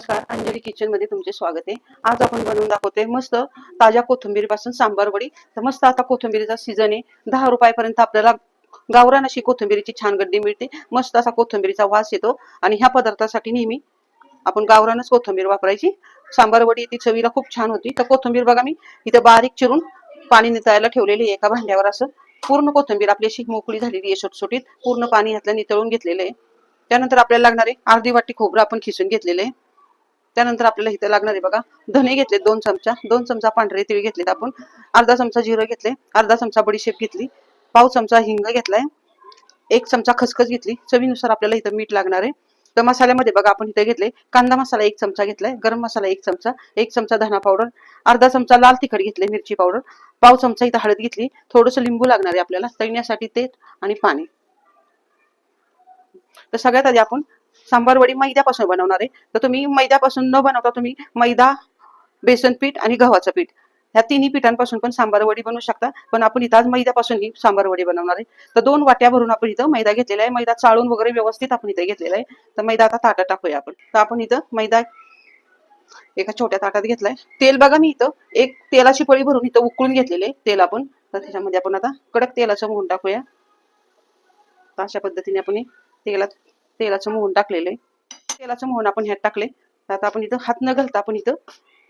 किचनमध्ये तुमचे स्वागत आहे. आज आपण बनवून दाखवते मस्त ताज्या कोथिंबीरपासून सांबार वडी. तर मस्त आता कोथिंबीरीचा सीझन आहे. दहा रुपयापर्यंत आपल्याला गावरान अशी कोथिंबीरीची छान गड्डी मिळते. मस्त असा कोथिंबीरीचा वास येतो. आणि ह्या पदार्थासाठी नेहमी आपण गावरानच कोथिंबीर वापरायची. सांबार वडी ती चवीला खूप छान होती. तर कोथिंबीर बघा मी इथं बारीक चिरून पाणी नितळायला ठेवलेली आहे एका भांड्यावर असं. पूर्ण कोथिंबीर आपली अशी मोकळी झालेली आहे सुटसुटीत पूर्ण पाणी ह्यातलं नितळून घेतलेलं आहे. त्यानंतर आपल्याला लागणारे अर्धी वाटी खोबरं आपण खिसून घेतलेले आहे. त्यानंतर आपल्याला इथे लागणार आहे बघा. धने घेतले दोन चमचा. दोन चमचा पांढरे तिळ घेतलेत आपण. अर्धा चमचा जिरं घेतले. अर्धा चमचा बडीशेप घेतली. पाव चमचा हिंग घेतलाय. एक चमचा खसखस घेतली. चवीनुसार आपल्याला इथं मीठ लागणार आहे. तर मसाल्यामध्ये बघा आपण इथे घेतले. कांदा मसाला एक चमचा घेतलाय. गरम मसाला एक चमचा. एक चमचा धना पावडर. अर्धा चमचा लाल तिखट घेतले मिरची पावडर. पाव चमचा इथं हळद घेतली. थोडस लिंबू लागणार आहे आपल्याला. तळण्यासाठी तेल आणि पाणी. तर सगळ्यात आधी आपण सांबार वडी मैद्यापासून बनवणार आहे. तर तुम्ही मैद्यापासून न बनवता तुम्ही मैदा बेसन पीठ आणि गव्हाचं पीठ ह्या तिन्ही पिठांपासून पण सांबार वडी बनवू शकता. पण आपण इथं आज मैद्यापासून ही सांबार वडी बनवणार आहे. तर दोन वाट्या भरून आपण इथं मैदा घेतलेला आहे. मैदा चाळून वगैरे व्यवस्थित आपण इथे घेतलेला आहे. तर मैदा आता ताटात टाकूया आपण. तर आपण इथं मैदा एका छोट्या ताटात घेतलाय. तेल बघा मी इथं एक तेलाची पळी भरून इथं उकळून घेतलेले तेल आपण. तर त्याच्यामध्ये आपण आता कडक तेलाचं मोहन टाकूया. अशा पद्धतीने आपण तेलात तेलाचं मोहन टाकलेलं आहे. तेलाचं मोहन आपण ह्यात टाकले तर आता आपण इथं हात न घालता आपण इथं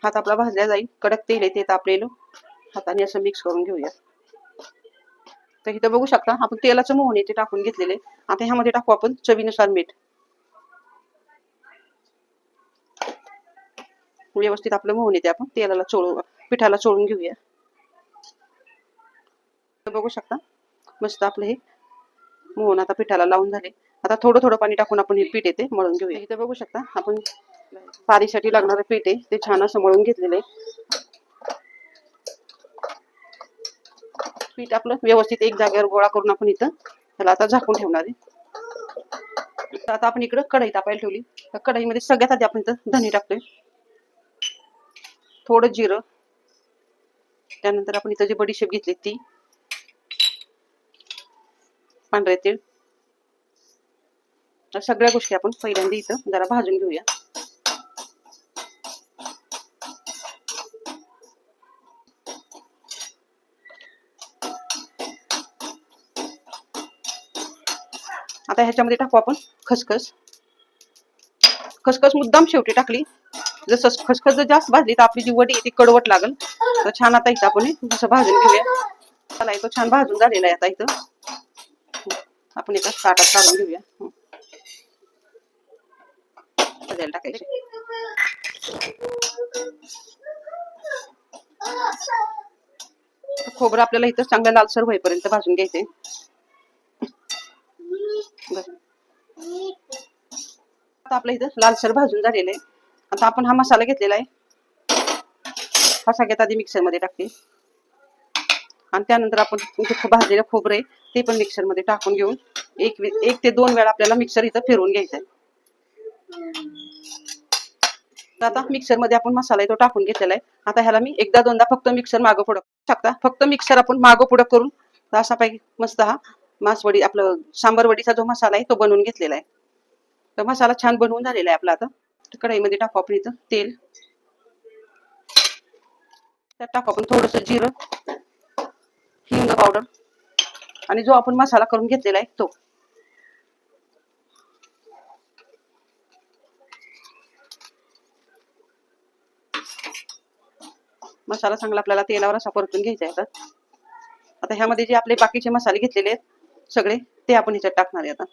हात आपला भाजला जाईल. कडक तेल आहे ते तापलेलं हाताने असं मिक्स करून घेऊया तर इथं बघू शकता आपण तेलाचं मोहन येथे टाकून घेतलेले आता ह्यामध्ये टाकू आपण चवीनुसार मीठ. व्यवस्थित आपलं मोहन येते आपण. तेलाला चोळू पिठाला चोळून घेऊया. बघू शकता मस्त आपलं हे मोहन आता पिठाला लावून झाले. आता थोडं थोडं पाणी टाकून आपण हे पीठ येते मळून घेऊया. इथे बघू शकता आपण पारीसाठी लागणारं पीठ आहे ते छान असं मळून घेतलेलं आहे. पीठ आपलं व्यवस्थित एक जागेवर गोळा करून आपण इथं त्याला आता झाकून ठेवणार आहे. आता आपण इकडं कढई तापायला ठेवली. त्या कढईमध्ये सगळ्यात आधी आपण इथं धने टाकतोय. थोडं जिरं. त्यानंतर आपण इथं जी बडीशेप घेतली ती. पांढरे तीळ. सगळ्या गोष्टी आपण पहिल्यांदा इथं जरा भाजून घेऊया. आता ह्याच्यामध्ये टाकू आपण खसखस. खसखस मुद्दाम शेवटी टाकली. जसं खसखस जर जास्त भाजली तर आपली जी वडी आहे ती कडवट लागल. तर छान आता इथं आपण जसं भाजून घेऊया. मला इथं छान भाजून झालेला आहे आता इथं. आपण एका ताटात काढून घेऊया. भाजायला टाकायचे. खोबरं आपल्याला इथं चांगलं लालसर होईपर्यंत भाजून घ्यायचे. आता आपलं इथं लालसर भाजून झालेलं आहे. आता आपण हा मसाला घेतलेला आहे. हा सगळ्यात आधी मिक्सरमध्ये टाकते. आणि त्यानंतर आपण भाजलेलं खोबरं आहे ते पण मिक्सरमध्ये टाकून घेऊन एक एक ते दोन वेळा आपल्याला मिक्सर इथं फिरवून घ्यायचं आहे. आता मिक्सरमध्ये आपण मसाला तो टाकून घेतलेला आहे. आता ह्याला मी एकदा दोनदा फक्त मिक्सर मागं पुढं शकता. फक्त मिक्सर आपण मागं पुढं करून असा पैकी मस्त हा मासवडी आपलं सांबर वडीचा जो मसाला आहे तो बनवून घेतलेला आहे. तर मसाला छान बनवून झालेला आहे आपला आता. कढईमध्ये टाकू आपण इथं तेल. त्यात टाकू आपण थोडस जिरं हिंग पावडर आणि जो आपण मसाला करून घेतलेला आहे तो. मसाला चांगला आपल्याला तेलावर असा परतून घ्यायचा आहे आता. आता ह्यामध्ये जे आपले बाकीचे मसाले घेतलेले आहेत सगळे ते आपण ह्याच्यात टाकणार आहे आता.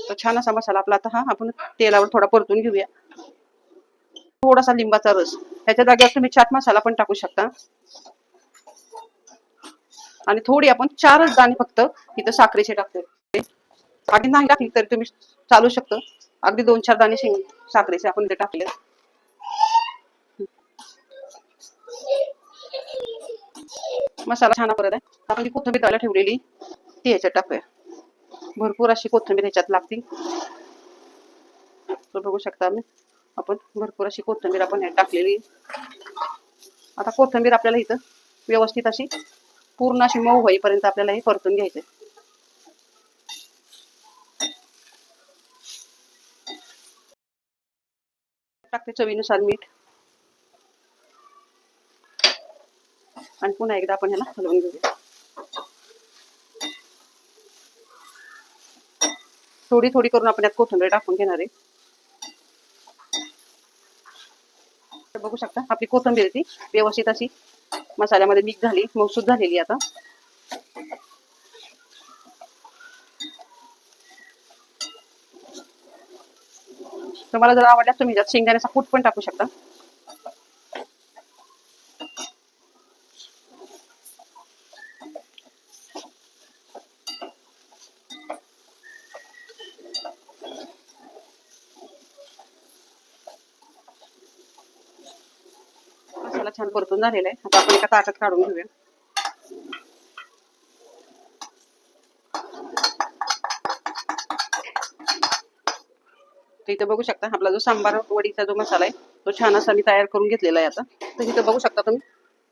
तर छान असा मसाला आपला आता हा आपण तेलावर थोडा परतून घेऊया. थोडासा लिंबाचा रस. ह्याच्या जागेवर तुम्ही चाट मसाला पण टाकू शकता. आणि थोडी आपण चारच दाणे फक्त इथं साखरेचे टाकतोय. आधी नाही टाकली तरी तुम्ही चालू शकतं. अगदी दोन चार दाणे शेंग साखरेचे आपण ते टाकले. मसाला छान परत आहे. आपण जी कोथिंबीर तळायला ठेवलेली ती ह्याच्यात टाकूया. भरपूर अशी कोथिंबीर ह्याच्यात लागते तर बघू शकता आम्ही. आपण भरपूर अशी कोथिंबीर आपण ह्यात टाकलेली. आता कोथिंबीर आपल्याला इथं व्यवस्थित अशी पूर्ण अशी मऊ होईपर्यंत आपल्याला हे परतून घ्यायचे टाकते चवीनुसार मीठ. आणि पुन्हा एकदा आपण ह्याला हलवून घेऊया. थोडी थोडी करून आपण यात कोथिंबीर टाकून घेणार आहे. तर बघू शकता आपली कोथिंबीर ती व्यवस्थित अशी मसाल्यामध्ये मिक्स झाली मौसूद झालेली आता. तुम्हाला जर आवडल्यास तुम्ही त्यात शेंगदाण्याचा कूट पण टाकू शकता. मसाला छान परतून झालेला आहे. आता आपण एका ताटात काढून घेऊया. इथं बघू शकता आपला जो सांबार वडीचा जो मसाला आहे तो छान असा मी तयार करून घेतलेला आहे आता. तर इथं बघू शकता तुम्ही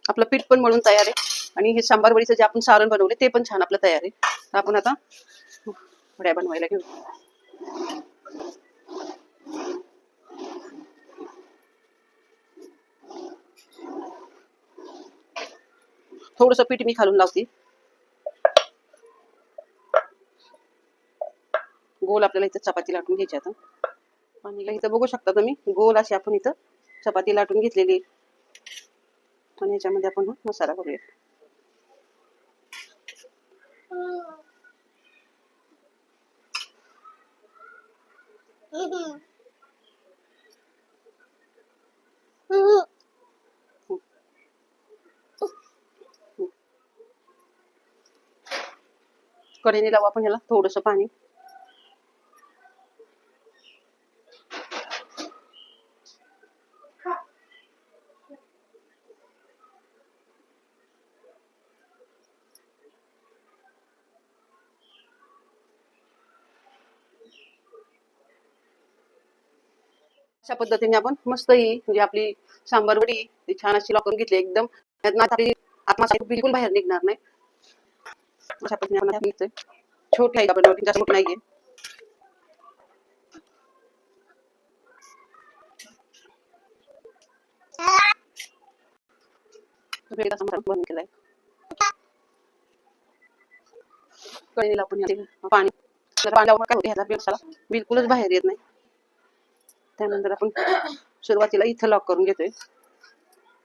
आपलं पीठ पण म्हणून तयार आहे. आणि हे सांबार वडीचं जे आपण सारण बनवले ते पण छान आपलं तयार आहे. तर आपण आता वड्या बनवायला घेऊ. थोडस पीठ मी खालून लावते. गोल आपल्याला इथं चपाती लाटून घ्यायची आता. आणि इथं बघू शकता तुम्ही. गोल अशी आपण इथं चपाती लाटून घेतलेली आणि याच्यामध्ये आपण मसाला करूया कढईने लावू आपण ह्याला थोडस पाणी. अशा पद्धतीने आपण मस्त ही म्हणजे आपली सांबार वडी छान अशी लॉकून घेतली एकदम. आत्मा बिलकुल बाहेर निघणार नाही. अशा पद्धतीने आपण छोटी आहे बनवली जास्त नाहीये. आपण पाणी काय होते? ह्याचा बिलकुलच बाहेर येत नाही. त्यानंतर आपण सुरुवातीला इथं लॉक करून घेतोय.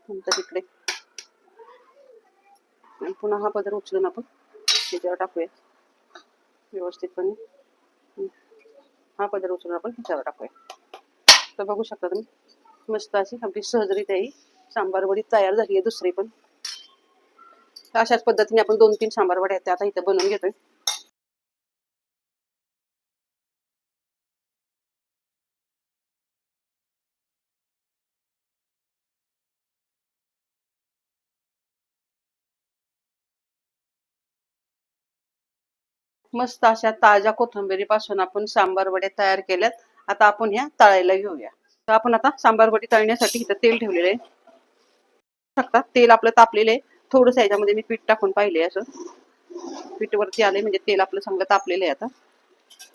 नंतर इकडे. आणि पुन्हा हा पदर उचलून आपण त्याच्यावर टाकूया. व्यवस्थितपणे. हा पदर उचलून आपण ह्याच्यावर टाकूया. तर बघू शकता तुम्ही मस्त अशी आपली सहजरित्या ही सांबार वडी तयार झाली आहे दुसरी पण. अशाच पद्धतीने आपण दोन तीन सांबार वड्या त्या आता इथं बनवून घेतोय. मस्त अशा ताज्या कोथिंबिरीपासून आपण सांबार वड्या तयार केल्यात आता आपण ह्या तळायला घेऊया तर आपण आता सांबार वडी तळण्यासाठी इथं तेल ठेवलेलं आहे. शकता? तेल आपलं तापलेलं आहे. थोडंसं याच्यामध्ये मी पीठ टाकून पाहिले असं. पीठ वरती आले म्हणजे तेल आपलं चांगलं तापलेलं आहे आता.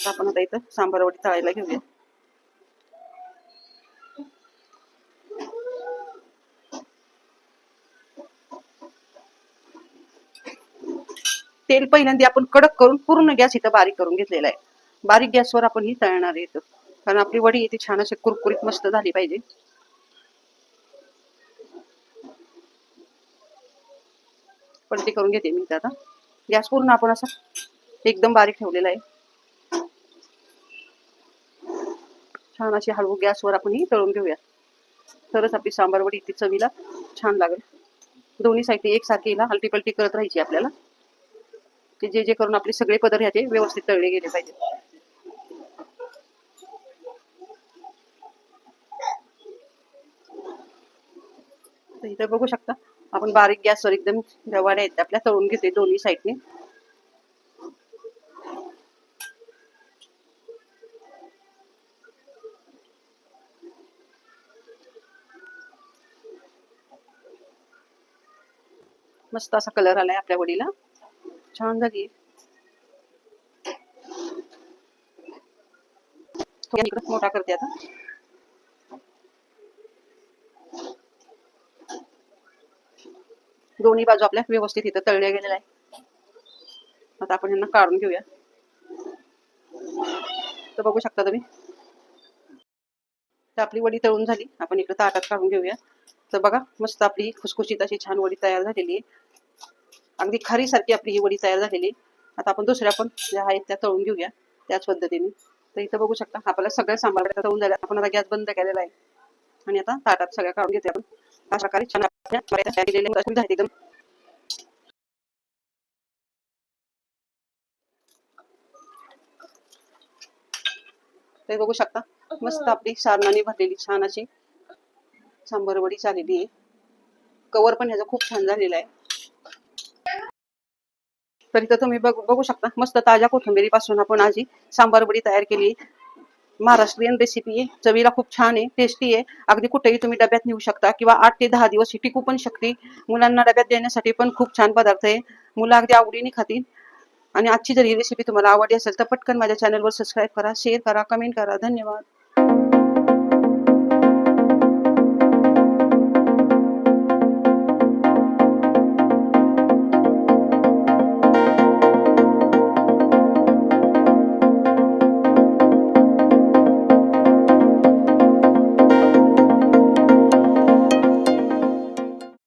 आपण आता इथं सांबार वडी तळायला घेऊया. तेल पहिल्यांदा आपण कडक करून पूर्ण गॅस इथं बारीक करून घेतलेला आहे. बारीक गॅसवर आपण ही तळणार आहे कारण आपली वडी इथे छान अशी कुरकुरीत मस्त झाली पाहिजे. पलटी करून घेते मी आता. गॅस पूर्ण आपण असा एकदम बारीक ठेवलेला आहे. छान अशी हळू गॅसवर आपण ही तळून घेऊया. तरच आपली सांबार वडी इथे चवीला छान लागेल. दोन्ही साईडने एकसारखी हिला हलटी पलटी करत राहायची आपल्याला. की जे जे करून आपले सगळे पदार्थ ह्याचे व्यवस्थित तळले गेले पाहिजे तर बघू शकता आपण बारीक गॅसवर एकदम ज्या आहेत आपल्या तळून घेते दोन्ही साईडने मस्त असा कलर आलाय आपल्या वडीला. छान झाली मोठा करते आता दोन्ही बाजू आपल्या व्यवस्थित इथं तळल्या गेलेल्या आहे आता आपण यांना काढून घेऊया तर बघू शकता तुम्ही तर आपली वडी तळून झाली आपण इकडे ताटात काढून घेऊया तर बघा मस्त आपली खुसखुशीत अशी छान वडी तयार झालेली आहे अगदी खारी सारखी आपली ही वडी तयार झालेली आता आपण दुसऱ्या पण ज्या आहेत त्या तळून घेऊया त्याच पद्धतीने. तर इथं बघू शकता आपल्याला सगळ्या सांभाळ तळून झाल्या आपण आता गॅस बंद केलेला आहे. आणि आता ताटात सगळ्या काढून घेते आपण. अशा प्रकारे छान एकदम. ते बघू शकता मस्त आपली सारणाने भरलेली छान अशी सांबर वडी झालेली आहे. कवर पण ह्याचा खूप छान झालेला आहे. तर इथं तुम्ही बघ बघू शकता. मस्त ताज्या कोथिंबिरीपासून आपण आजी सांबार वडी तयार केली महाराष्ट्रीयन रेसिपी आहे. चवीला खूप छान आहे. टेस्टी आहे. अगदी कुठेही तुम्ही डब्यात नेऊ शकता किंवा आठ ते दहा दिवस ही टिकू पण शकते. मुलांना डब्यात देण्यासाठी पण खूप छान पदार्थ आहे. मुलं अगदी आवडीने खातील. आणि आजची जर ही रेसिपी तुम्हाला आवडली असेल तर पटकन माझ्या चॅनलवर सबस्क्राईब करा शेअर करा कमेंट करा. धन्यवाद.